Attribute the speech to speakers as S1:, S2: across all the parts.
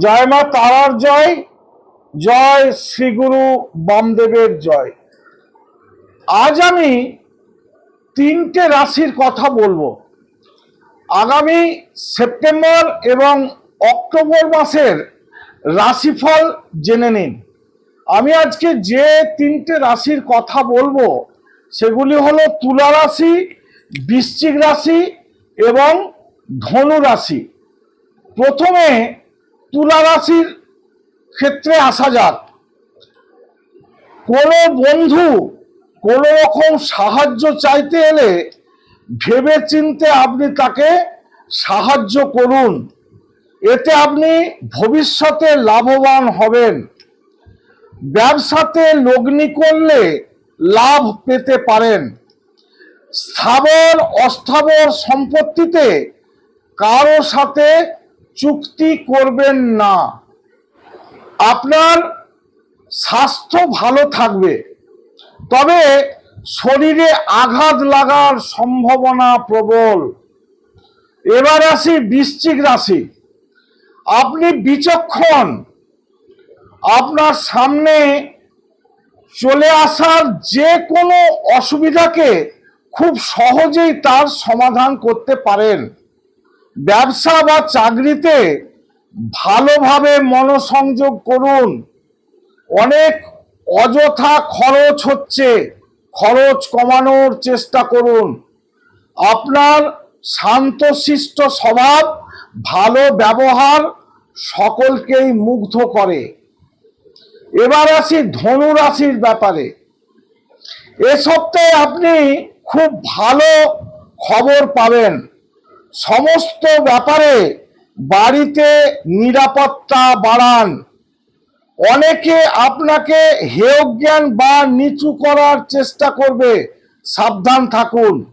S1: জয় মা তারার জয় জয় শ্রীগুরু বামদেবের জয়। আজ আমি তিনটে রাশির কথা বলব। আগামী সেপ্টেম্বর এবং অক্টোবর মাসের রাশিফল জেনে নিন। আমি আজকে যে তিনটে রাশির কথা বলব, সেগুলি হলো তুলা রাশি, বৃশ্চিক রাশি এবং ধনু রাশি। প্রথমে তুলা রাশির ক্ষেত্রে আসা যাক। কোনো বন্ধু কোনো রকম সাহায্য চাইতে এলে ভেবে চিনতে আপনি তাকে সাহায্য করুন। এতে আপনি ভবিষ্যতে লাভবান হবেন। ব্যবসাতে লগ্নি করলে লাভ পেতে পারেন। স্থাবর, অস্থাবর সম্পত্তিতে কারও সাথে চুক্তি করবেন না। আপনার স্বাস্থ্য ভালো থাকবে। তবে শরীরে আঘাত লাগার সম্ভাবনা প্রবল। এবার আসি বৃশ্চিক রাশি। আপনি বিচক্ষণ। আপনার সামনে চলে আসার যে কোনো অসুবিধাকে খুব সহজেই তার সমাধান করতে পারেন। ব্যবসা বা চাকরিতে ভালোভাবে মনোসংযোগ করুন। অনেক অযথা খরচ হচ্ছে, খরচ কমানোর চেষ্টা করুন। আপনার শান্তশিষ্ট স্বভাব, ভালো ব্যবহার সকলকেই মুগ্ধ করে। এবার আসি ধনু রাশির ব্যাপারে। এ সপ্তাহে আপনি খুব ভালো খবর পাবেন। সমস্ত ব্যাপারে বাড়িতে নিরাপত্তা বাড়ান। অনেকে আপনাকে হেয় জ্ঞান বা নিচু করার চেষ্টা করবে। সাবধান থাকুন।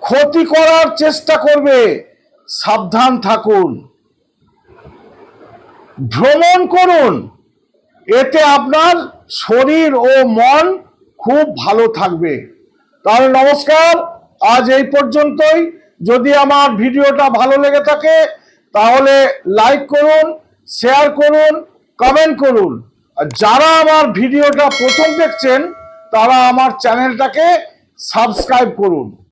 S1: ক্ষতি করার চেষ্টা করবে। সাবধান থাকুন। ভ্রমণ করুন। এতে আপনার শরীর ও মন খুব ভালো থাকবে। তাহলে নমস্কার। আজ এই পর্যন্তই। যদি আমার ভিডিওটা ভালো লেগে থাকে, তাহলে লাইক করুন শেয়ার করুন কমেন্ট করুন। যারা আমার ভিডিওটা প্রথম দেখছেন, তারা আমার চ্যানেলটাকে সাবস্ক্রাইব করুন।